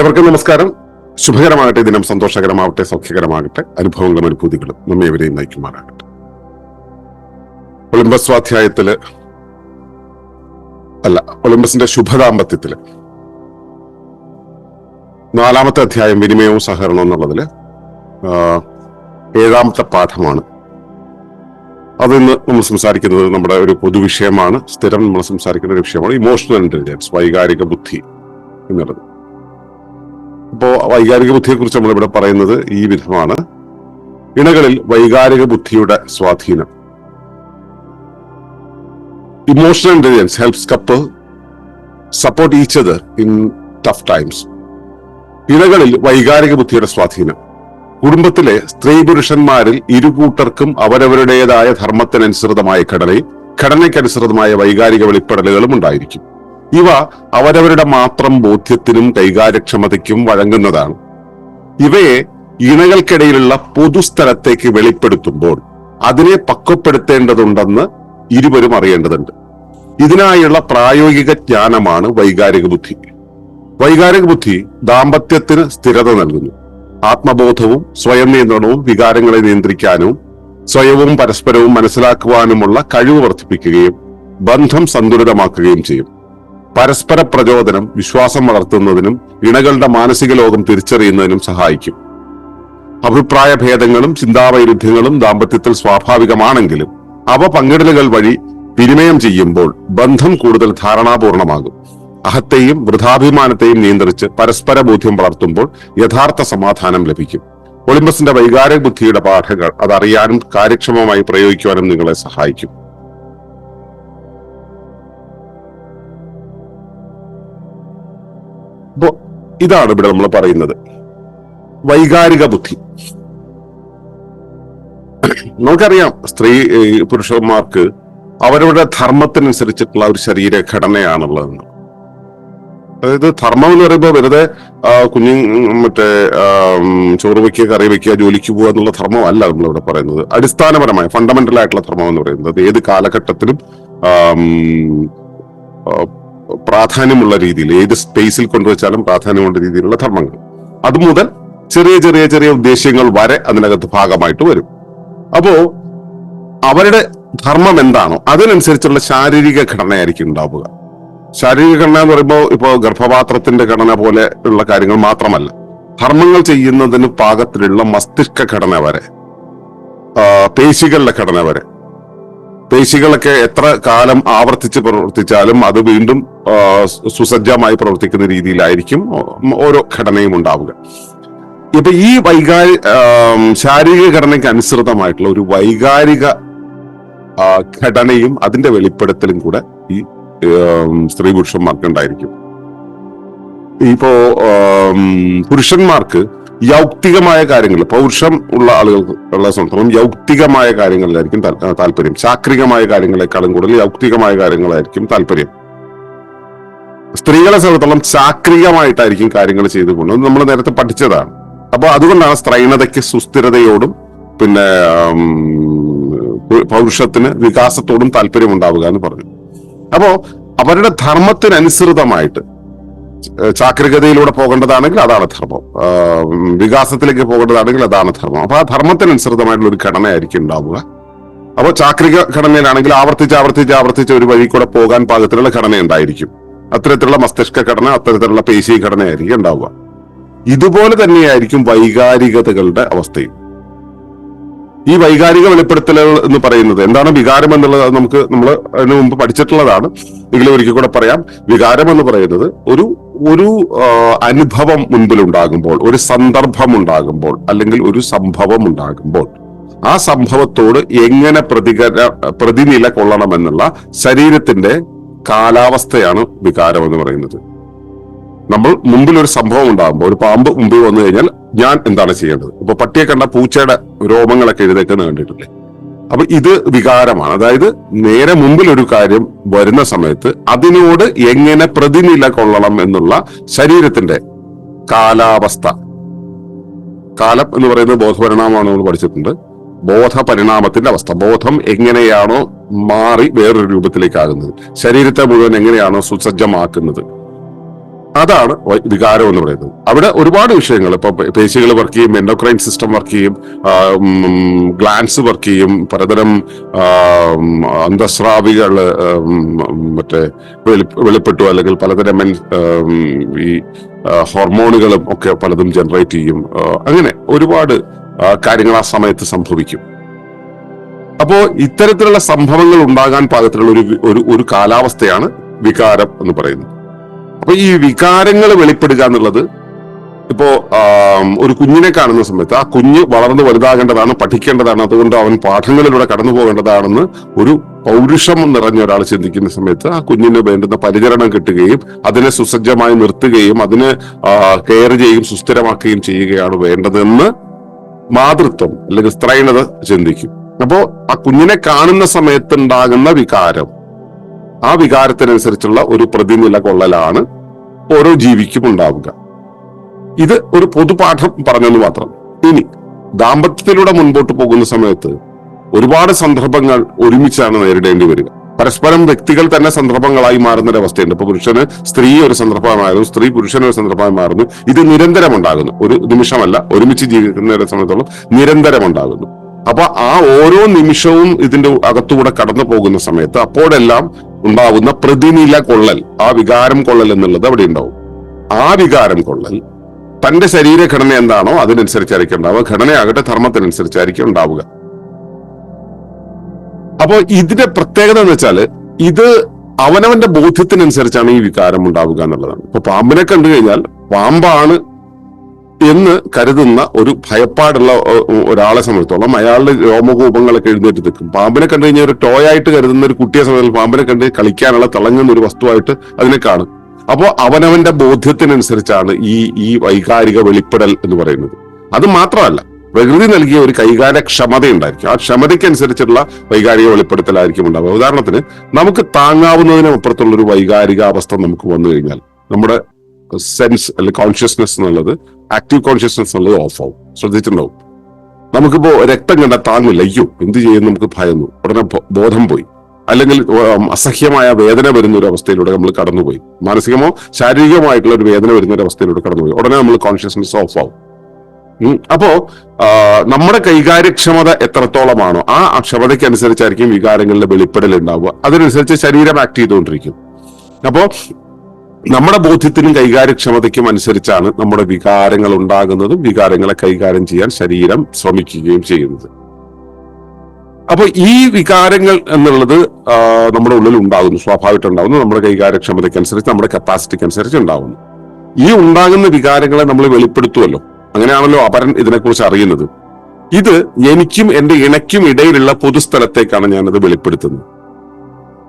ഏവർക്കും നമസ്കാരം. ശുഭകരമാകട്ടെ. ദിനം സന്തോഷകരമാവട്ടെ സൗഖ്യകരമാകട്ടെ. അനുഭവങ്ങളും അനുഭൂതികളും നമ്മെ എവരെയും നയിക്കുമാറാകട്ടെ. ഒളിമ്പസ് സ്വാധ്യായത്തിൽ അല്ല ഒളിമ്പസിന്റെ ശുഭദാമ്പത്യത്തിൽ നാലാമത്തെ അധ്യായം വിനിമയവും സഹകരണവും എന്നുള്ളതിൽ ഏഴാമത്തെ പാഠമാണ്. അതിന്ന് നമ്മൾ സംസാരിക്കുന്നത് നമ്മുടെ ഒരു പൊതുവിഷയമാണ് സ്ഥിരം നമ്മൾ സംസാരിക്കുന്ന ഒരു വിഷയമാണ്. ഇമോഷണൽ ഇന്റലിജൻസ് വൈകാരിക ബുദ്ധി എന്നുള്ളത്. ഇപ്പോ വൈകാരിക ബുദ്ധിയെ കുറിച്ച് നമ്മൾ ഇവിടെ പറയുന്നത് ഈ വിധമാണ്. ഇണകളിൽ വൈകാരിക ബുദ്ധിയുടെ സ്വാധീനം. Emotional intelligence helps couple support each other in tough times ഇണകളിൽ വൈകാരിക ബുദ്ധിയുടെ സ്വാധീനം. കുടുംബത്തിലെ സ്ത്രീ പുരുഷന്മാരിൽ ഇരുകൂട്ടർക്കും അവരവരുടേതായ ധർമ്മത്തിനനുസൃതമായ ഘടനയും ഘടനയ്ക്കനുസൃതമായ വൈകാരിക വെളിപ്പെടലുകളും ഉണ്ടായിരിക്കും. ഇവ അവരവരുടെ മാത്രം ബോധ്യത്തിനും കൈകാര്യക്ഷമതയ്ക്കും വഴങ്ങുന്നതാണ്. ഇവയെ ഇണകൾക്കിടയിലുള്ള പൊതുസ്ഥലത്തേക്ക് വെളിപ്പെടുത്തുമ്പോൾ അതിനെ പക്വപ്പെടുത്തേണ്ടതുണ്ടെന്ന് ഇരുവരും അറിയേണ്ടതുണ്ട്. ഇതിനായുള്ള പ്രായോഗിക ജ്ഞാനമാണ് വൈകാരിക ബുദ്ധി വൈകാരിക ബുദ്ധി ദാമ്പത്യത്തിന് സ്ഥിരത നൽകുന്നു. ആത്മബോധവും സ്വയം നിയന്ത്രണവും വികാരങ്ങളെ നിയന്ത്രിക്കാനും സ്വയവും പരസ്പരവും മനസ്സിലാക്കുവാനുമുള്ള കഴിവ് വർദ്ധിപ്പിക്കുകയും ബന്ധം സന്തുലിതമാക്കുകയും ചെയ്യും. പരസ്പര പ്രചോദനം വിശ്വാസം വളർത്തുന്നതിനും ഇണകളുടെ മാനസിക ലോകം തിരിച്ചറിയുന്നതിനും സഹായിക്കും. അഭിപ്രായ ഭേദങ്ങളും ചിന്താവൈരുദ്ധ്യങ്ങളും ദാമ്പത്യത്തിൽ സ്വാഭാവികമാണെങ്കിലും അവ പങ്കിടലുകൾ വഴി വിനിമയം ചെയ്യുമ്പോൾ ബന്ധം കൂടുതൽ ധാരണാപൂർണമാകും. അഹത്തെയും വൃഥാഭിമാനത്തെയും നിയന്ത്രിച്ച് പരസ്പര ബോധ്യം വളർത്തുമ്പോൾ യഥാർത്ഥ സമാധാനം ലഭിക്കും. ഒളിമ്പസിന്റെ വൈകാരിക ബുദ്ധിയുടെ പാഠങ്ങൾ അതറിയാനും കാര്യക്ഷമമായി പ്രയോഗിക്കുവാനും നിങ്ങളെ സഹായിക്കും. ഇതാണ് ഇവിടെ നമ്മൾ പറയുന്നത്. വൈകാരിക ബുദ്ധി. നമുക്കറിയാം സ്ത്രീ പുരുഷന്മാർക്ക് അവരവരുടെ ധർമ്മത്തിനനുസരിച്ചിട്ടുള്ള ഒരു ശരീരഘടനയാണുള്ളതെന്ന്. അതായത് ധർമ്മം എന്ന് പറയുമ്പോൾ വെറുതെ കുഞ്ഞു മറ്റേ ചോറ് വയ്ക്കുക കറി വയ്ക്കുക ജോലിക്ക് പോവുക എന്നുള്ള ധർമ്മം അല്ല നമ്മളിവിടെ പറയുന്നത്. അടിസ്ഥാനപരമായ ഫണ്ടമെന്റൽ ആയിട്ടുള്ള ധർമ്മം എന്ന് പറയുന്നത്. ഏത് കാലഘട്ടത്തിലും പ്രാധാന്യമുള്ള രീതിയിൽ ഏത് സ്പേസിൽ കൊണ്ടുവച്ചാലും പ്രാധാന്യമുള്ള രീതിയിലുള്ള ധർമ്മങ്ങൾ. അതുമുതൽ ചെറിയ ചെറിയ ചെറിയ ഉദ്ദേശ്യങ്ങൾ വരെ അതിനകത്ത് ഭാഗമായിട്ട് വരും. അപ്പോ അവരുടെ ധർമ്മം എന്താണോ അതിനനുസരിച്ചുള്ള ശാരീരിക ഘടനയായിരിക്കും ഉണ്ടാവുക. ശാരീരിക ഘടന എന്ന് പറയുമ്പോൾ ഇപ്പോ ഗർഭപാത്രത്തിന്റെ ഘടന പോലെ ഉള്ള കാര്യങ്ങൾ മാത്രമല്ല. ധർമ്മങ്ങൾ ചെയ്യുന്നതിന് പാകത്തിലുള്ള മസ്തിഷ്ക ഘടന വരെ പേശികളുടെ ഘടന വരെ പേശികളൊക്കെ എത്ര കാലം ആവർത്തിച്ച് പ്രവർത്തിച്ചാലും അത് വീണ്ടും സുസജ്ജമായി പ്രവർത്തിക്കുന്ന രീതിയിലായിരിക്കും ഓരോ ഘടനയും ഉണ്ടാവുക. ഇപ്പൊ ഈ വൈകാരി ശാരീരിക ഘടനയ്ക്ക് അനുസൃതമായിട്ടുള്ള ഒരു വൈകാരിക ഘടനയും അതിന്റെ വെളിപ്പെടുത്തലും കൂടെ ഈ സ്ത്രീ പുരുഷന്മാർക്ക് ഉണ്ടായിരിക്കും. ഇപ്പോ പുരുഷന്മാർക്ക് യൗക്തികമായ കാര്യങ്ങൾ. പൗരുഷം ഉള്ള ആളുകൾക്ക് ഉള്ള സംബന്ധിച്ചിടത്തോളം യൗക്തികമായ കാര്യങ്ങളിലായിരിക്കും താല്പര്യം. ചാക്രികമായ കാര്യങ്ങളെക്കാളും കൂടുതൽ യൗക്തികമായ കാര്യങ്ങളായിരിക്കും താല്പര്യം. സ്ത്രീകളെ സംബന്ധിച്ചോളം ചാക്രികമായിട്ടായിരിക്കും കാര്യങ്ങൾ ചെയ്തു പോകുന്നത്. നമ്മൾ നേരത്തെ പഠിച്ചതാണ്. അപ്പൊ അതുകൊണ്ടാണ് സ്ത്രൈണതയ്ക്ക് സുസ്ഥിരതയോടും പിന്നെ പൗരുഷത്തിന് വികാസത്തോടും താല്പര്യം ഉണ്ടാവുക എന്ന് പറഞ്ഞു അപ്പോ അവരുടെ ധർമ്മത്തിനനുസൃതമായിട്ട് ചാക്രികതയിലൂടെ പോകേണ്ടതാണെങ്കിൽ അതാണ് ധർമ്മം. വികാസത്തിലേക്ക് പോകേണ്ടതാണെങ്കിൽ അതാണ് ധർമ്മം. അപ്പൊ ആ ധർമ്മത്തിനനുസൃതമായിട്ടുള്ള ഒരു ഘടനയായിരിക്കും ഉണ്ടാവുക. അപ്പോൾ ചാക്രിക ഘടനയിലാണെങ്കിൽ ആവർത്തിച്ച് ആവർത്തിച്ച് ആവർത്തിച്ച് ഒരു വഴി കൂടെ പോകാൻ പാകത്തിലുള്ള ഘടന ഉണ്ടായിരിക്കും അത്തരത്തിലുള്ള മസ്തിഷ്ക ഘടന അത്തരത്തിലുള്ള പേശി ഘടനയായിരിക്കും ഉണ്ടാവുക. ഇതുപോലെ തന്നെയായിരിക്കും വൈകാരികതകളുടെ അവസ്ഥയും. ഈ വൈകാരിക വെളിപ്പെടുത്തലുകൾ എന്ന് പറയുന്നത് എന്താണ് വികാരം എന്നുള്ളത് നമുക്ക് നമ്മൾ അതിനു മുമ്പ് പഠിച്ചിട്ടുള്ളതാണ്. എങ്കിലും ഒരിക്കൽ കൂടെ പറയാം. വികാരം എന്ന് പറയുന്നത് ഒരു ഒരു അനുഭവം മുൻപിൽ ഉണ്ടാകുമ്പോൾ ഒരു സന്ദർഭം ഉണ്ടാകുമ്പോൾ അല്ലെങ്കിൽ ഒരു സംഭവം ഉണ്ടാകുമ്പോൾ ആ സംഭവത്തോട് എങ്ങനെ പ്രതികര പ്രതിനില കൊള്ളണമെന്നുള്ള ശരീരത്തിന്റെ കാലാവസ്ഥയാണ് വികാരം എന്ന് പറയുന്നത്. നമ്മൾ മുമ്പിൽ ഒരു സംഭവം ഉണ്ടാകുമ്പോൾ ഒരു പാമ്പ് മുമ്പിൽ വന്നു കഴിഞ്ഞാൽ ഞാൻ എന്താണ് ചെയ്യേണ്ടത്? ഇപ്പൊ പട്ടിയെ കണ്ട പൂച്ചയുടെ രോമങ്ങളൊക്കെ എഴുതേക്കുന്ന കണ്ടിട്ടില്ലേ? അപ്പൊ ഇത് വികാരമാണ്. അതായത് നേരെ മുമ്പിൽ ഒരു കാര്യം വരുന്ന സമയത്ത് അതിനോട് എങ്ങനെ പ്രതിനില കൊള്ളണം എന്നുള്ള ശരീരത്തിന്റെ കാലാവസ്ഥ. കാലം എന്ന് പറയുന്നത് ബോധപരിണാമമാണ് നമ്മൾ പഠിച്ചിട്ടുണ്ട്. ബോധപരിണാമത്തിന്റെ അവസ്ഥ. ബോധം എങ്ങനെയാണോ മാറി വേറൊരു രൂപത്തിലേക്കാകുന്നത്. ശരീരത്തെ മുഴുവൻ എങ്ങനെയാണോ സുസജ്ജമാക്കുന്നത്? അതാണ് വികാരം എന്ന് പറയുന്നത്. അവിടെ ഒരുപാട് വിഷയങ്ങൾ. ഇപ്പൊ പേശികൾ വർക്ക് ചെയ്യും എൻഡോക്രൈൻ സിസ്റ്റം വർക്ക് ചെയ്യും ഗ്ലാൻസ് വർക്ക് ചെയ്യും പലതരം അന്തസ്രാവികൾ മറ്റേ വെളിപ്പെട്ടു അല്ലെങ്കിൽ പലതരം ഈ ഹോർമോണുകളും ഒക്കെ പലതും ജനറേറ്റ് ചെയ്യും. അങ്ങനെ ഒരുപാട് കാര്യങ്ങൾ ആ സമയത്ത് സംഭവിക്കും. അപ്പോ ഇത്തരത്തിലുള്ള സംഭവങ്ങൾ ഉണ്ടാകാൻ പാകത്തിലുള്ള ഒരു ഒരു കാലാവസ്ഥയാണ് വികാരം എന്ന് പറയുന്നത്. അപ്പൊ ഈ വികാരങ്ങൾ വെളിപ്പെടുക എന്നുള്ളത് ഇപ്പോ ഒരു കുഞ്ഞിനെ കാണുന്ന സമയത്ത് ആ കുഞ്ഞ് വളർന്നു വലുതാകേണ്ടതാണ് പഠിക്കേണ്ടതാണ് അതുകൊണ്ട് അവൻ പാഠങ്ങളിലൂടെ കടന്നു പോകേണ്ടതാണെന്ന് ഒരു പൗരുഷം നിറഞ്ഞ ഒരാൾ ചിന്തിക്കുന്ന സമയത്ത് ആ കുഞ്ഞിന് വേണ്ടുന്ന പരിചരണം കിട്ടുകയും അതിനെ സുസജ്ജമായി നിർത്തുകയും അതിനെ കെയർ ചെയ്യുകയും സുസ്ഥിരമാക്കുകയും ചെയ്യുകയാണ് വേണ്ടതെന്ന് മാതൃത്വം അല്ലെങ്കിൽ സ്ത്രൈണത ചിന്തിക്കും. അപ്പോ ആ കുഞ്ഞിനെ കാണുന്ന സമയത്തുണ്ടാകുന്ന വികാരം ആ വികാരത്തിനനുസരിച്ചുള്ള ഒരു പ്രതിനില കൊള്ളലാണ് ഓരോ ജീവിക്കും ഉണ്ടാവുക. ഇത് ഒരു പൊതുപാഠം പറഞ്ഞെന്ന് മാത്രം. ഇനി ദാമ്പത്യത്തിലൂടെ മുൻപോട്ട് പോകുന്ന സമയത്ത് ഒരുപാട് സന്ദർഭങ്ങൾ ഒരുമിച്ചാണ് നേരിടേണ്ടി വരിക. പരസ്പരം വ്യക്തികൾ തന്നെ സന്ദർഭങ്ങളായി മാറുന്ന ഒരു ഇപ്പൊ പുരുഷന് സ്ത്രീ ഒരു സന്ദർഭമായിരുന്നു സ്ത്രീ പുരുഷന് ഒരു സന്ദർഭമായി മാറുന്നു. ഇത് നിരന്തരം ഉണ്ടാകുന്നു ഒരു നിമിഷമല്ല ഒരുമിച്ച് ജീവിക്കുന്നവരെ സംബന്ധിച്ചോളം നിരന്തരം ഉണ്ടാകുന്നു അപ്പൊ ആ ഓരോ നിമിഷവും ഇതിന്റെ അകത്തുകൂടെ കടന്നു പോകുന്ന സമയത്ത് അപ്പോഴെല്ലാം ഉണ്ടാകുന്ന പ്രതിനില കൊള്ളൽ ആ വികാരം കൊള്ളൽ എന്നുള്ളത് അവിടെ ഉണ്ടാവും. ആ വികാരം കൊള്ളൽ തന്റെ ശരീരഘടന എന്താണോ അതിനനുസരിച്ചായിരിക്കും ഉണ്ടാവുക. ഘടനയാകട്ടെ ധർമ്മത്തിനനുസരിച്ചായിരിക്കും ഉണ്ടാവുക. അപ്പോ ഇതിന്റെ പ്രത്യേകത എന്ന് വെച്ചാൽ ഇത് അവനവന്റെ ബോധ്യത്തിനനുസരിച്ചാണ് ഈ വികാരം ഉണ്ടാവുക എന്നുള്ളതാണ്. ഇപ്പൊ പാമ്പിനെ കണ്ടു കഴിഞ്ഞാൽ പാമ്പാണ് എന്ന് കരുതുന്ന ഒരു ഭയപ്പാടുള്ള ഒരാളെ സംബന്ധിച്ചോളം അയാളുടെ രോമകൂപങ്ങളൊക്കെ എഴുന്നേറ്റ് നിൽക്കും. പാമ്പിനെ കണ്ടു കഴിഞ്ഞാൽ ഒരു ടോയ് ആയിട്ട് കരുതുന്ന ഒരു കുട്ടിയെ സംബന്ധിച്ച് പാമ്പിനെ കണ്ട് കളിക്കാനുള്ള തിളങ്ങുന്ന ഒരു വസ്തുവായിട്ട് അതിനെ കാണും. അപ്പോ അവനവന്റെ ബോധ്യത്തിനനുസരിച്ചാണ് ഈ ഈ വൈകാരിക വെളിപ്പെടൽ എന്ന് പറയുന്നത്. അത് മാത്രമല്ല പ്രകൃതി നൽകിയ ഒരു കൈകാര്യക്ഷമത ഉണ്ടായിരിക്കും ആ ക്ഷമതയ്ക്കനുസരിച്ചുള്ള വൈകാരിക വെളിപ്പെടുത്തലായിരിക്കും ഉണ്ടാവുക. ഉദാഹരണത്തിന് നമുക്ക് താങ്ങാവുന്നതിനും അപ്പുറത്തുള്ള ഒരു വൈകാരിക അവസ്ഥ നമുക്ക് വന്നു കഴിഞ്ഞാൽ നമ്മുടെ സെൻസ് അല്ലെങ്കിൽ കോൺഷ്യസ്നെസ് എന്നുള്ളത് ആക്റ്റീവ് കോൺഷ്യസ്നെസ് എന്നുള്ളത് ഓഫ് ആവും. ശ്രദ്ധിച്ചിട്ടുണ്ടാവും. നമുക്കിപ്പോ രക്തം കണ്ട താങ്ങില്ല. അയ്യോ എന്ത് ചെയ്യും നമുക്ക് ഭയന്നു. ഉടനെ ബോധം പോയി. അല്ലെങ്കിൽ അസഹ്യമായ വേദന വരുന്ന ഒരു അവസ്ഥയിലൂടെ നമ്മൾ കടന്നുപോയി. മാനസികമോ ശാരീരികമായിട്ടുള്ള ഒരു വേദന വരുന്ന ഒരു അവസ്ഥയിലൂടെ കടന്നുപോയി. ഉടനെ നമ്മൾ കോൺഷ്യസ്നെസ് ഓഫ് ആവും. അപ്പോ നമ്മുടെ കൈകാര്യക്ഷമത എത്രത്തോളമാണോ ആ ക്ഷമതയ്ക്ക് അനുസരിച്ചായിരിക്കും വികാരങ്ങളുടെ വെളിപ്പെടൽ ഉണ്ടാവുക അതിനനുസരിച്ച് ശരീരം ആക്ട് ചെയ്തുകൊണ്ടിരിക്കും. അപ്പോ നമ്മുടെ ബോധ്യത്തിനും കൈകാര്യക്ഷമതയ്ക്കും അനുസരിച്ചാണ് നമ്മുടെ വികാരങ്ങൾ ഉണ്ടാകുന്നതും വികാരങ്ങളെ കൈകാര്യം ചെയ്യാൻ ശരീരം ശ്രമിക്കുകയും ചെയ്യുന്നത്. അപ്പൊ ഈ വികാരങ്ങൾ എന്നുള്ളത് നമ്മുടെ ഉള്ളിൽ ഉണ്ടാകുന്നു സ്വാഭാവികമായിട്ട് ഉണ്ടാകുന്നു. നമ്മുടെ കൈകാര്യക്ഷമതയ്ക്ക് അനുസരിച്ച് നമ്മുടെ കപ്പാസിറ്റിക്ക് അനുസരിച്ച് ഉണ്ടാകുന്നു. ഈ ഉണ്ടാകുന്ന വികാരങ്ങളെ നമ്മൾ വെളിപ്പെടുത്തുമല്ലോ അങ്ങനെയാണല്ലോ അപരൻ ഇതിനെക്കുറിച്ച് അറിയുന്നത്. ഇത് എനിക്കും എന്റെ ഇണയ്ക്കും ഇടയിലുള്ള പൊതുസ്ഥലത്തേക്കാണ് ഞാനത് വെളിപ്പെടുത്തുന്നത്.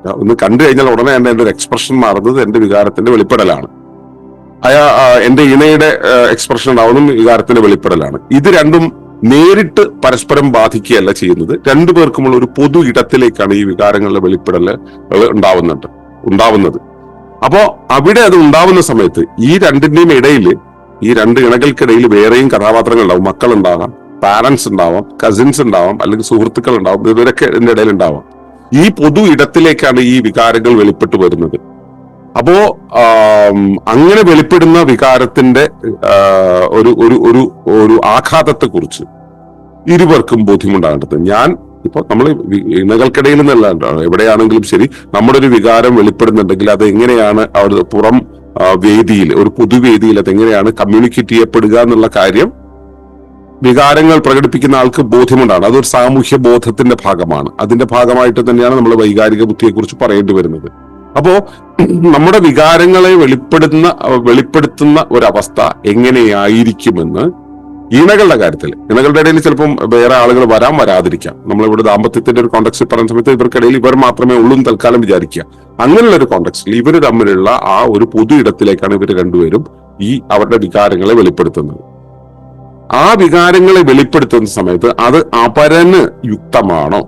ഒന്ന് കണ്ടു കഴിഞ്ഞാൽ ഉടനെ തന്നെ എന്റെ ഒരു എക്സ്പ്രഷൻ മാറുന്നത് എന്റെ വികാരത്തിന്റെ വെളിപ്പെടലാണ്. അയാ എന്റെ ഇണയുടെ എക്സ്പ്രഷൻ ഉണ്ടാവുന്നതും വികാരത്തിന്റെ വെളിപ്പെടലാണ്. ഇത് രണ്ടും നേരിട്ട് പരസ്പരം ബാധിക്കുകയല്ല ചെയ്യുന്നത്. രണ്ടു പേർക്കുമുള്ള ഒരു പൊതു ഇടത്തിലേക്കാണ് ഈ വികാരങ്ങളുടെ വെളിപ്പെടൽ ഉണ്ടാവുന്നുണ്ട് ഉണ്ടാവുന്നത്. അപ്പോ അവിടെ അത് ഉണ്ടാവുന്ന സമയത്ത് ഈ രണ്ടിന്റെയും ഇടയിൽ ഈ രണ്ട് ഇണകൾക്കിടയിൽ വേറെയും കഥാപാത്രങ്ങൾ ഉണ്ടാവും. മക്കളുണ്ടാവാം പാരന്റ്സ് ഉണ്ടാവാം കസിൻസ് ഉണ്ടാവാം അല്ലെങ്കിൽ സുഹൃത്തുക്കൾ ഉണ്ടാവും ഇവരൊക്കെ ഇതിന്റെ ഇടയിൽ ഉണ്ടാവാം. ഈ പൊതു ഇടത്തിലേക്കാണ് ഈ വികാരങ്ങൾ വെളിപ്പെട്ടു വരുന്നത്. അപ്പോ അങ്ങനെ വെളിപ്പെടുന്ന വികാരത്തിന്റെ ഒരു ഒരു ഒരു ഒരു ആഘാതത്തെ കുറിച്ച് ഇരുവർക്കും ബോധ്യമുണ്ടാകേണ്ടത് ഞാൻ ഇപ്പൊ നമ്മൾ ഇണകൾക്കിടയിൽ നിന്നല്ല എവിടെയാണെങ്കിലും ശരി നമ്മുടെ ഒരു വികാരം വെളിപ്പെടുന്നുണ്ടെങ്കിൽ അത് എങ്ങനെയാണ് അവിടെ പുറം വേദിയിൽ ഒരു പൊതുവേദിയിൽ അത് എങ്ങനെയാണ് കമ്മ്യൂണിക്കേറ്റ് ചെയ്യപ്പെടുക എന്നുള്ള കാര്യം വികാരങ്ങൾ പ്രകടിപ്പിക്കുന്ന ആൾക്ക് ബോധ്യമുണ്ടാണ്. അതൊരു സാമൂഹ്യ ബോധത്തിന്റെ ഭാഗമാണ്. അതിന്റെ ഭാഗമായിട്ട് തന്നെയാണ് നമ്മൾ വൈകാരിക ബുദ്ധിയെക്കുറിച്ച് പറയേണ്ടി വരുന്നത്. അപ്പോ നമ്മുടെ വികാരങ്ങളെ വെളിപ്പെടുന്ന വെളിപ്പെടുത്തുന്ന ഒരവസ്ഥ എങ്ങനെയായിരിക്കുമെന്ന് ഇണകളുടെ കാര്യത്തിൽ ഇണകളുടെ ഇടയിൽ ചിലപ്പം വേറെ ആളുകൾ വരാൻ വരാതിരിക്കാം. നമ്മളിവിടെ ദാമ്പത്യത്തിന്റെ ഒരു കോണ്ടക്സ്റ്റ് പറയുന്ന സമയത്ത് ഇവർക്കിടയിൽ ഇവർ മാത്രമേ ഉള്ളൂ എന്ന് തൽക്കാലം വിചാരിക്കുക. അങ്ങനെയുള്ള ഒരു കോണ്ടക്സ്റ്റിൽ ഇവർ തമ്മിലുള്ള ആ ഒരു പൊതു ഇടത്തിലേക്കാണ് ഇവർ രണ്ടുപേരും ഈ അവരുടെ വികാരങ്ങളെ വെളിപ്പെടുത്തുന്നത്. ആ വികാരങ്ങളെ വെളിപ്പെടുത്തുന്ന സമയത്ത് അത് അപരന് യുക്തമാണോ?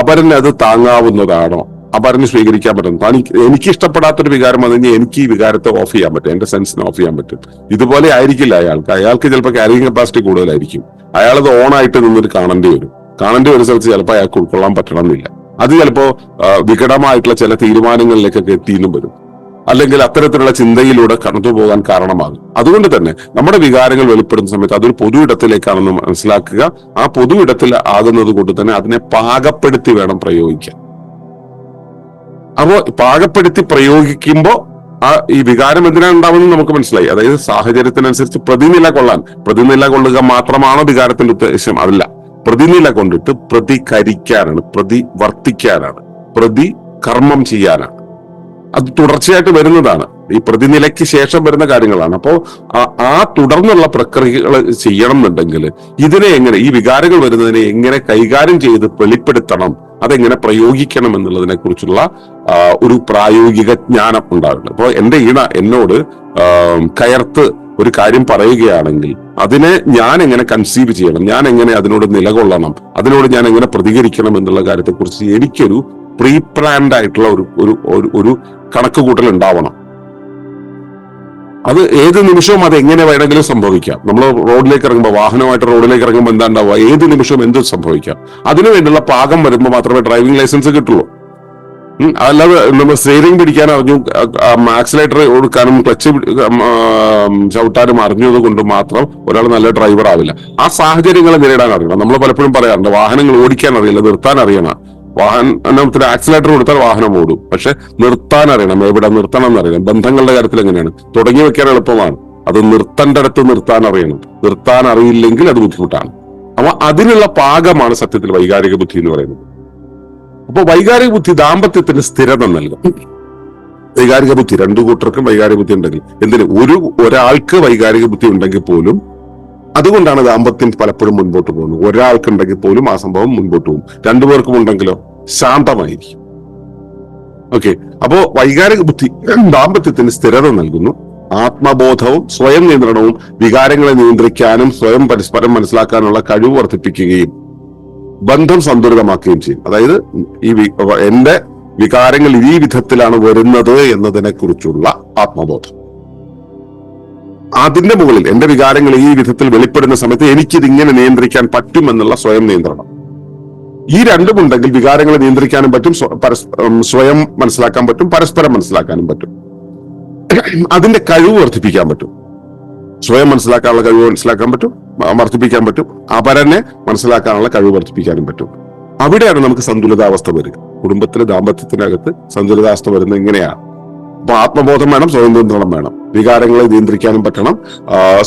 അപരന് അത് താങ്ങാവുന്നതാണോ? അപരന് സ്വീകരിക്കാൻ പറ്റുന്നു തനിക്ക് എനിക്ക് ഇഷ്ടപ്പെടാത്തൊരു വികാരം വന്നു എനിക്ക് ഈ വികാരത്തെ ഓഫ് ചെയ്യാൻ പറ്റും. എന്റെ സെൻസിനെ ഓഫ് ചെയ്യാൻ പറ്റും. ഇതുപോലെ ആയിരിക്കില്ല അയാൾക്ക്. അയാൾക്ക് ചിലപ്പോൾ ക്യാരിങ് കപ്പാസിറ്റി കൂടുതലായിരിക്കും. അയാൾ അത് ഓൺ ആയിട്ട് നിന്നിട്ട് കാണേണ്ടി വരും. കാണേണ്ടി വരുന്ന സ്ഥലത്ത് ചിലപ്പോൾ അയാൾക്ക് ഉൾക്കൊള്ളാൻ പറ്റണമെന്നില്ല. അത് ചിലപ്പോ ആ, വികടമായിട്ടുള്ള ചില തീരുമാനങ്ങളിലേക്കൊക്കെ എത്തിയെന്നും വരും. അല്ലെങ്കിൽ അത്തരത്തിലുള്ള ചിന്തയിലൂടെ കടന്നുപോകാൻ കാരണമാകും. അതുകൊണ്ട് തന്നെ നമ്മുടെ വികാരങ്ങൾ വെളിപ്പെടുന്ന സമയത്ത് അതൊരു പൊതു ഇടത്തിലേക്കാണെന്ന് മനസ്സിലാക്കുക. ആ പൊതു ഇടത്തിൽ ആകുന്നത് കൊണ്ട് തന്നെ അതിനെ പാകപ്പെടുത്തി വേണം പ്രയോഗിക്കാൻ. അപ്പോ പാകപ്പെടുത്തി പ്രയോഗിക്കുമ്പോൾ ആ ഈ വികാരം എന്തിനാണ് ഉണ്ടാവുന്നത് നമുക്ക് മനസ്സിലായി. അതായത് സാഹചര്യത്തിനനുസരിച്ച് പ്രതിനില കൊള്ളാൻ. പ്രതിനില കൊള്ളുക മാത്രമാണോ വികാരത്തിന്റെ ഉദ്ദേശം അതല്ല. പ്രതിനില കൊണ്ടിട്ട് പ്രതികരിക്കാനാണ് പ്രതിവർത്തിക്കാനാണ്. പ്രതി കർമ്മം ചെയ്യാനാണ്. അത് തുടർച്ചയായിട്ട് വരുന്നതാണ്. ഈ പ്രതിനിലയ്ക്ക് ശേഷം വരുന്ന കാര്യങ്ങളാണ്. അപ്പോൾ ആ- തുടർന്നുള്ള പ്രക്രിയകൾ ചെയ്യണം എന്നുണ്ടെങ്കിൽ ഇതിനെ എങ്ങനെ ഈ വികാരങ്ങൾ വരുന്നതിനെ എങ്ങനെ കൈകാര്യം ചെയ്ത് വെളിപ്പെടുത്തണം അതെങ്ങനെ പ്രയോഗിക്കണം എന്നുള്ളതിനെ കുറിച്ചുള്ള ഒരു പ്രായോഗിക ജ്ഞാനം ഉണ്ടാകുന്നുണ്ട് അപ്പോൾ എന്റെ ഈണ എന്നോട് കയർത്ത് ഒരു കാര്യം പറയുകയാണെങ്കിൽ അതിനെ ഞാൻ എങ്ങനെ കൺസീവ് ചെയ്യണം ഞാൻ എങ്ങനെ അതിനോട് നിലകൊള്ളണം അതിനോട് ഞാൻ എങ്ങനെ പ്രതികരിക്കണം എന്നുള്ള കാര്യത്തെക്കുറിച്ച് എനിക്കൊരു പ്രീ പ്ലാൻഡ് ആയിട്ടുള്ള ഒരു ഒരു ഒരു- കണക്ക് കൂട്ടൽ ഉണ്ടാവണം. അത് ഏത് നിമിഷവും അത് എങ്ങനെ വേണമെങ്കിലും സംഭവിക്കാം. നമ്മൾ റോഡിലേക്ക് ഇറങ്ങുമ്പോൾ വാഹനമായിട്ട് റോഡിലേക്ക് ഇറങ്ങുമ്പോൾ എന്താ ഉണ്ടാവുക ഏത് നിമിഷവും എന്തും സംഭവിക്കാം. അതിനു വേണ്ടിയുള്ള പാകം വരുമ്പോൾ മാത്രമേ ഡ്രൈവിംഗ് ലൈസൻസ് കിട്ടുള്ളൂ. അല്ലാതെ നമ്മൾ സ്റ്റിയറിംഗ് പിടിക്കാൻ അറിഞ്ഞു ആക്സിലേറ്റർ കൊടുക്കാനും ക്ലച്ച് ചവിട്ടാനും അറിഞ്ഞത് കൊണ്ട് മാത്രം ഒരാൾ നല്ല ഡ്രൈവർ ആവില്ല. ആ സാഹചര്യങ്ങളെ നേരിടാൻ അറിയണം. നമ്മൾ പലപ്പോഴും പറയാറുണ്ട് വാഹനങ്ങൾ ഓടിക്കാൻ അറിയില്ല നിർത്താൻ അറിയണം. വാഹനത്തിന് ആക്സിലേറ്റർ കൊടുത്താൽ വാഹനം ഓടും. പക്ഷെ നിർത്താൻ അറിയണം എവിടെ നിർത്തണം എന്നറിയണം ബന്ധങ്ങളുടെ കാര്യത്തിൽ എങ്ങനെയാണ്? തുടങ്ങി വെക്കാൻ എളുപ്പമാണ്. അത് നിർത്തേണ്ട അടുത്ത് നിർത്താൻ അറിയണം നിർത്താൻ അറിയില്ലെങ്കിൽ അത് ബുദ്ധിമുട്ടാണ്. അപ്പൊ അതിനുള്ള പാകമാണ് സത്യത്തിൽ വൈകാരിക ബുദ്ധി എന്ന് പറയുന്നത്. അപ്പൊ വൈകാരിക ബുദ്ധി ദാമ്പത്യത്തിന് സ്ഥിരത നൽകും. വൈകാരിക ബുദ്ധി രണ്ടു കൂട്ടർക്കും വൈകാരിക ബുദ്ധി ഉണ്ടെങ്കിൽ. എന്തിന്? ഒരു ഒരാൾക്ക് വൈകാരിക ബുദ്ധി ഉണ്ടെങ്കിൽ പോലും അതുകൊണ്ടാണ് ദാമ്പത്യം പലപ്പോഴും മുൻപോട്ട് പോകുന്നത്. ഒരാൾക്ക് ഉണ്ടെങ്കിൽ പോലും ആ സംഭവം മുൻപോട്ട് പോകും. രണ്ടുപേർക്കും ഉണ്ടെങ്കിലോ? ശാന്തമായിരിക്കും. ഓക്കെ അപ്പോ വൈകാരിക ബുദ്ധി ദാമ്പത്യത്തിന് സ്ഥിരത നൽകുന്നു. ആത്മബോധവും സ്വയം നിയന്ത്രണവും വികാരങ്ങളെ നിയന്ത്രിക്കാനും സ്വയം പരസ്പരം മനസ്സിലാക്കാനുള്ള കഴിവ് വർദ്ധിപ്പിക്കുകയും ബന്ധം സന്തുലിതമാക്കുകയും ചെയ്യും. അതായത് ഈ എന്റെ വികാരങ്ങൾ ഈ വിധത്തിലാണ് വരുന്നത് എന്നതിനെ കുറിച്ചുള്ള ആത്മബോധം. അതിന്റെ മുകളിൽ എന്റെ വികാരങ്ങൾ ഈ വിധത്തിൽ വെളിപ്പെടുന്ന സമയത്ത് എനിക്കിത് ഇങ്ങനെ നിയന്ത്രിക്കാൻ പറ്റുമെന്നുള്ള സ്വയം നിയന്ത്രണം. ഈ രണ്ടും ഉണ്ടെങ്കിൽ വികാരങ്ങളെ നിയന്ത്രിക്കാനും പറ്റും സ്വയം മനസ്സിലാക്കാൻ പറ്റും പരസ്പരം മനസ്സിലാക്കാനും പറ്റും. അതിന്റെ കഴിവ് വർദ്ധിപ്പിക്കാൻ പറ്റും. സ്വയം മനസ്സിലാക്കാനുള്ള കഴിവ് മനസ്സിലാക്കാൻ പറ്റും വർദ്ധിപ്പിക്കാൻ പറ്റും അപരനെ മനസ്സിലാക്കാനുള്ള കഴിവ് വർദ്ധിപ്പിക്കാനും പറ്റും. അവിടെയാണ് നമുക്ക് സന്തുലിതാവസ്ഥ വരിക. കുടുംബത്തിലെ ദാമ്പത്യത്തിനകത്ത് സന്തുലിതാവസ്ഥ വരുന്നത് ഇങ്ങനെയാണ് അപ്പൊ ആത്മബോധം വേണം സ്വയം നിയന്ത്രണം വേണം. വികാരങ്ങളെ നിയന്ത്രിക്കാനും പറ്റണം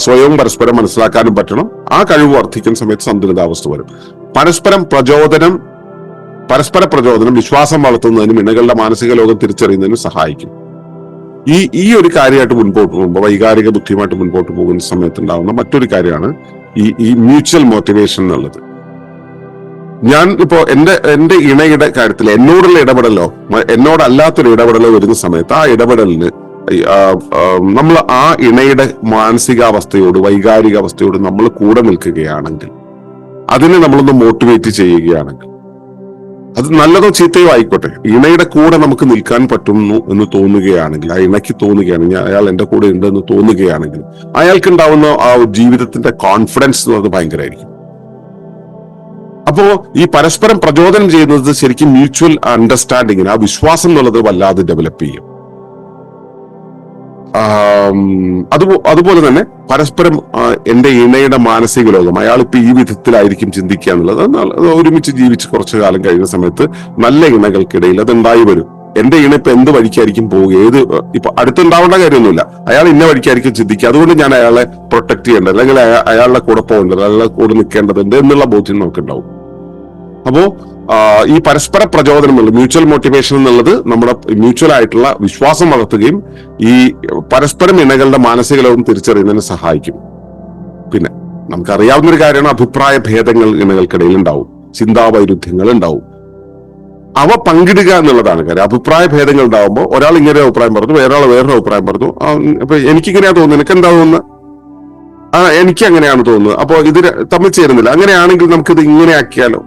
സ്വയം പരസ്പരം മനസ്സിലാക്കാനും പറ്റണം. ആ കഴിവ് വർദ്ധിക്കുന്ന സമയത്ത് സന്തുലിതാവസ്ഥ വരും. പരസ്പരം പ്രചോദനം പരസ്പര പ്രചോദനം വിശ്വാസം വളർത്തുന്നതിനും ഇണകളുടെ മാനസിക ലോകം തിരിച്ചറിയുന്നതിനും സഹായിക്കും. ഈ ഈ ഒരു കാര്യമായിട്ട് മുൻപോട്ട് പോകുമ്പോൾ വൈകാരിക ബുദ്ധിയുമായിട്ട് മുൻപോട്ട് പോകുന്ന സമയത്ത് ഉണ്ടാകുന്ന മറ്റൊരു കാര്യമാണ് ഈ ഈ മ്യൂച്വൽ മോട്ടിവേഷൻ എന്നുള്ളത്. ഞാൻ ഇപ്പോ എന്റെ എന്റെ ഇണയുടെ കാര്യത്തിൽ എന്നോടുള്ള ഇടപെടലോ എന്നോടല്ലാത്തൊരു ഇടപെടലോ വരുന്ന സമയത്ത് ആ ഇടപെടലിന് നമ്മൾ ആ ഇണയുടെ മാനസികാവസ്ഥയോട് വൈകാരികാവസ്ഥയോട് നമ്മൾ കൂടെ നിൽക്കുകയാണെങ്കിൽ അതിനെ നമ്മളൊന്ന് മോട്ടിവേറ്റ് ചെയ്യുകയാണെങ്കിൽ അത് നല്ലതോ ചീത്തയോ ആയിക്കോട്ടെ. ഇണയുടെ കൂടെ നമുക്ക് നിൽക്കാൻ പറ്റുന്നു എന്ന് തോന്നുകയാണെങ്കിൽ ആ ഇണയ്ക്ക് തോന്നുകയാണെങ്കിൽ അയാൾ എന്റെ കൂടെ ഉണ്ട് എന്ന് തോന്നുകയാണെങ്കിൽ അയാൾക്ക് ഉണ്ടാവുന്ന ആ ജീവിതത്തിന്റെ കോൺഫിഡൻസ് എന്ന് പറയുന്നത് ഭയങ്കരമായിരിക്കും. അപ്പോ ഈ പരസ്പരം പ്രചോദനം ചെയ്യുന്നത് ശരിക്കും മ്യൂച്വൽ അണ്ടർസ്റ്റാൻഡിങ്ങിന് ആ വിശ്വാസം എന്നുള്ളത് വല്ലാതെ ഡെവലപ്പ് ചെയ്യും. അത് അതുപോലെ തന്നെ പരസ്പരം എന്റെ ഇണയുടെ മാനസിക ലോകം അയാൾ ഇപ്പൊ ഈ വിധത്തിലായിരിക്കും ചിന്തിക്കുക എന്നുള്ളത് ഒരുമിച്ച് ജീവിച്ച് കുറച്ചു കാലം കഴിയുന്ന സമയത്ത് നല്ല ഇണകൾക്കിടയിൽ അത് ഉണ്ടായി വരും. എന്റെ ഇണ ഇപ്പൊ എന്ത് വഴിക്കായിരിക്കും പോവുക ഏത് ഇപ്പൊ അടുത്തുണ്ടാവേണ്ട കാര്യമൊന്നുമില്ല. അയാൾ ഇന്ന വഴിക്കായിരിക്കും ചിന്തിക്കുക. അതുകൊണ്ട് ഞാൻ അയാളെ പ്രൊട്ടക്ട് ചെയ്യേണ്ടത് അല്ലെങ്കിൽ അയാ- അയാളുടെ കൂടെ പോകേണ്ടത് അയാളുടെ കൂടെ നിൽക്കേണ്ടതുണ്ട് എന്നുള്ള ബോധ്യം നമുക്കുണ്ടാവും. അപ്പോ ഈ പരസ്പര പ്രചോദനം മ്യൂച്വൽ മോട്ടിവേഷൻ എന്നുള്ളത് നമ്മുടെ മ്യൂച്വൽ ആയിട്ടുള്ള വിശ്വാസം വളർത്തുകയും ഈ പരസ്പരം ഇണകളുടെ മാനസിക ലോകം തിരിച്ചറിയുന്നതിന് സഹായിക്കും. പിന്നെ നമുക്കറിയാവുന്ന ഒരു കാര്യമാണ് അഭിപ്രായ ഭേദങ്ങൾ ഇണകൾക്കിടയിൽ ഉണ്ടാവും. ചിന്താവൈരുദ്ധ്യങ്ങൾ ഉണ്ടാവും. അവ പങ്കിടുക എന്നുള്ളതാണ് കാര്യം. അഭിപ്രായ ഭേദങ്ങൾ ഉണ്ടാവുമ്പോൾ ഒരാൾ ഇങ്ങനെ അഭിപ്രായം പറഞ്ഞു വേറൊരാൾ വേറൊരു അഭിപ്രായം പറഞ്ഞു. അപ്പൊ എനിക്കിങ്ങനെയാ തോന്നുന്നത്. എനിക്ക് എന്താ തോന്നുന്നത്? ആ എനിക്ക് അങ്ങനെയാണ് തോന്നുന്നത്. അപ്പോൾ ഇത് ര- തമ്മിൽ ചേരുന്നില്ല. അങ്ങനെയാണെങ്കിൽ നമുക്കിത് ഇങ്ങനെ ആക്കിയാലോ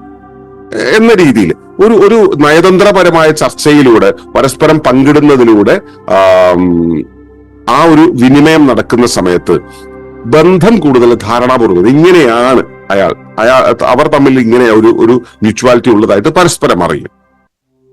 എന്ന രീതിയിൽ ഒരു ഒരു നയതന്ത്രപരമായ ചർച്ചയിലൂടെ പരസ്പരം പങ്കിടുന്നതിലൂടെ ആ ഒരു വിനിമയം നടക്കുന്ന സമയത്ത് ബന്ധം കൂടുതൽ ധാരണാപൂർവം ഇങ്ങനെയാണ് അയാൾ അയാൾ അവർ തമ്മിൽ ഇങ്ങനെ ഒരു ഒരു മ്യൂച്വാലിറ്റി ഉള്ളതായിട്ട് പരസ്പരം അറിയും.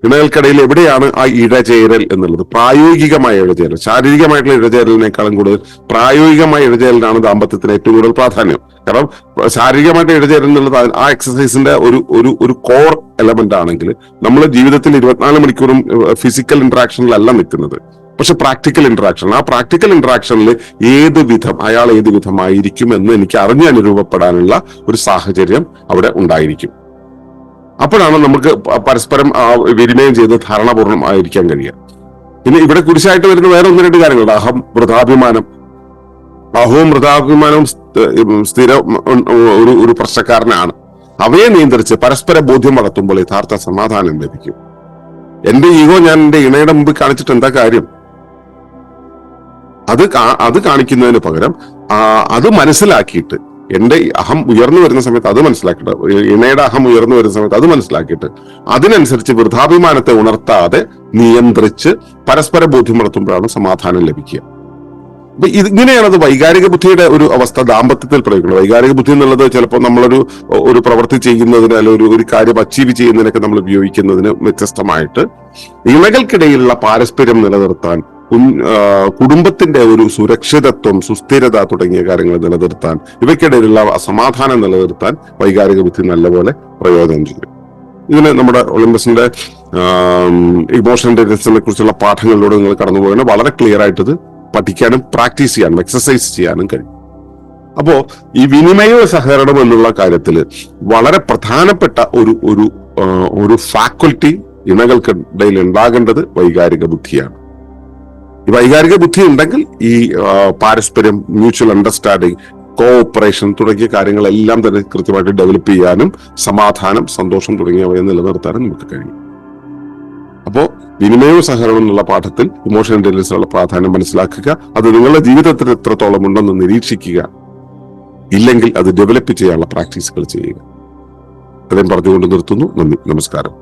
ഇണകൾക്കിടയിൽ എവിടെയാണ് ആ ഇഴചേരൽ എന്നുള്ളത്? പ്രായോഗികമായ ഇഴചേരൽ ശാരീരികമായിട്ടുള്ള ഇഴചേരലിനേക്കാളും കൂടുതൽ പ്രായോഗികമായ ഇഴചേരലിനാണ് ദാമ്പത്യത്തിന് ഏറ്റവും കൂടുതൽ പ്രാധാന്യം. കാരണം ശാരീരികമായിട്ട് ഇഴചേരൽ എന്നുള്ളത് ആ- എക്സസൈസിന്റെ ഒരു ഒരു ഒരു കോർ എലമെന്റ് ആണെങ്കിൽ നമ്മൾ ജീവിതത്തിൽ ഇരുപത്തിനാല് മണിക്കൂറും ഫിസിക്കൽ ഇന്ററാക്ഷനിലല്ല നിൽക്കുന്നത്. പക്ഷെ പ്രാക്ടിക്കൽ ഇന്ററാക്ഷൻ ആ പ്രാക്ടിക്കൽ ഇന്ററാക്ഷനിൽ ഏത് വിധം അയാൾ ഏത് വിധമായിരിക്കും എന്ന് എനിക്ക് അറിഞ്ഞ് അനുരൂപപ്പെടാനുള്ള ഒരു സാഹചര്യം അവിടെ ഉണ്ടായിരിക്കും. അപ്പോഴാണ് നമുക്ക് പരസ്പരം വിനിമയം ചെയ്ത് ധാരണപൂർണമായിരിക്കാൻ കഴിയുക. പിന്നെ ഇവിടെ കുരിശായിട്ട് വരുന്ന വേറെ ഒന്ന് രണ്ട് കാര്യങ്ങളുണ്ട് അഹം വൃതാഭിമാനം അഹവും വൃതാഭിമാനവും സ്ഥിര ഒരു ഒരു പ്രശ്നക്കാരനാണ്. അവയെ നിയന്ത്രിച്ച് പരസ്പര ബോധ്യം വളർത്തുമ്പോൾ യഥാർത്ഥ സമാധാനം ലഭിക്കും. എന്റെ ഈഗോ ഞാൻ എന്റെ ഇണയുടെ മുമ്പിൽ കാണിച്ചിട്ട് എന്താ കാര്യം? അത് അത് കാണിക്കുന്നതിന് പകരം അത് മനസ്സിലാക്കിയിട്ട് എന്റെ അഹം ഉയർന്നു വരുന്ന സമയത്ത് അത് മനസ്സിലാക്കിയിട്ട് ഇണയുടെ അഹം ഉയർന്നു വരുന്ന സമയത്ത് അത് മനസ്സിലാക്കിയിട്ട് അതിനനുസരിച്ച് വൃഥാഭിമാനത്തെ ഉണർത്താതെ നിയന്ത്രിച്ച് പരസ്പര ബോധ്യം വളർത്തുമ്പോഴാണ് സമാധാനം ലഭിക്കുക. അപ്പൊ ഇത് ഇങ്ങനെയാണ് അത് വൈകാരിക ബുദ്ധിയുടെ ഒരു അവസ്ഥ ദാമ്പത്യത്തിൽ പ്രയോഗിക്കുന്നത്. വൈകാരിക ബുദ്ധി എന്നുള്ളത് ചിലപ്പോൾ നമ്മളൊരു ഒരു പ്രവൃത്തി ചെയ്യുന്നതിന് അല്ലെങ്കിൽ ഒരു ഒരു കാര്യം അച്ചീവ് ചെയ്യുന്നതിനൊക്കെ നമ്മൾ ഉപയോഗിക്കുന്നതിന് വ്യത്യസ്തമായിട്ട് ഇണകൾക്കിടയിലുള്ള പാരസ്പര്യം നിലനിർത്താൻ കുടുംബത്തിന്റെ ഒരു സുരക്ഷിതത്വം സുസ്ഥിരത തുടങ്ങിയ കാര്യങ്ങൾ നിലനിർത്താൻ ഇവയ്ക്കിടയിലുള്ള അസമാധാനം നിലനിർത്താൻ വൈകാരിക ബുദ്ധി നല്ലപോലെ പ്രയോജനം ചെയ്യും. ഇതിന് നമ്മുടെ ഒളിമ്പസിന്റെ ഇമോഷൻ ഇന്റലിജൻസിനെ കുറിച്ചുള്ള പാഠങ്ങളിലൂടെ നിങ്ങൾ കടന്നു പോകണം വളരെ ക്ലിയർ ആയിട്ട് ഇത് പഠിക്കാനും പ്രാക്ടീസ് ചെയ്യാനും എക്സസൈസ് ചെയ്യാനും കഴിയും. അപ്പോ ഈ വിനിമയ സഹകരണം എന്നുള്ള കാര്യത്തിൽ വളരെ പ്രധാനപ്പെട്ട ഒരു ഒരു ഒരു ഫാക്കൽറ്റി ഇണകൾക്കിടയിൽ ഉണ്ടാകേണ്ടത് വൈകാരിക ബുദ്ധിയാണ്. വൈകാരിക ബുദ്ധി ഉണ്ടെങ്കിൽ ഈ പാരസ്പര്യം മ്യൂച്വൽ അണ്ടർസ്റ്റാൻഡിങ് കോഓപ്പറേഷൻ തുടങ്ങിയ കാര്യങ്ങളെല്ലാം തന്നെ കൃത്യമായിട്ട് ഡെവലപ്പ് ചെയ്യാനും സമാധാനം സന്തോഷം തുടങ്ങിയവയെ നിലനിർത്താനും നമുക്ക് കഴിയും. അപ്പോ വിനിമയ സഹകരണം എന്നുള്ള പാഠത്തിൽ ഇമോഷൻ ഇന്റലിജൻസിനുള്ള പ്രാധാന്യം മനസ്സിലാക്കുക. അത് നിങ്ങളുടെ ജീവിതത്തിൽ എത്രത്തോളം ഉണ്ടെന്ന് നിരീക്ഷിക്കുക. ഇല്ലെങ്കിൽ അത് ഡെവലപ്പ് ചെയ്യാനുള്ള പ്രാക്ടീസുകൾ ചെയ്യുക. അദ്ദേഹം പറഞ്ഞുകൊണ്ട് നിർത്തുന്നു. നന്ദി. നമസ്കാരം.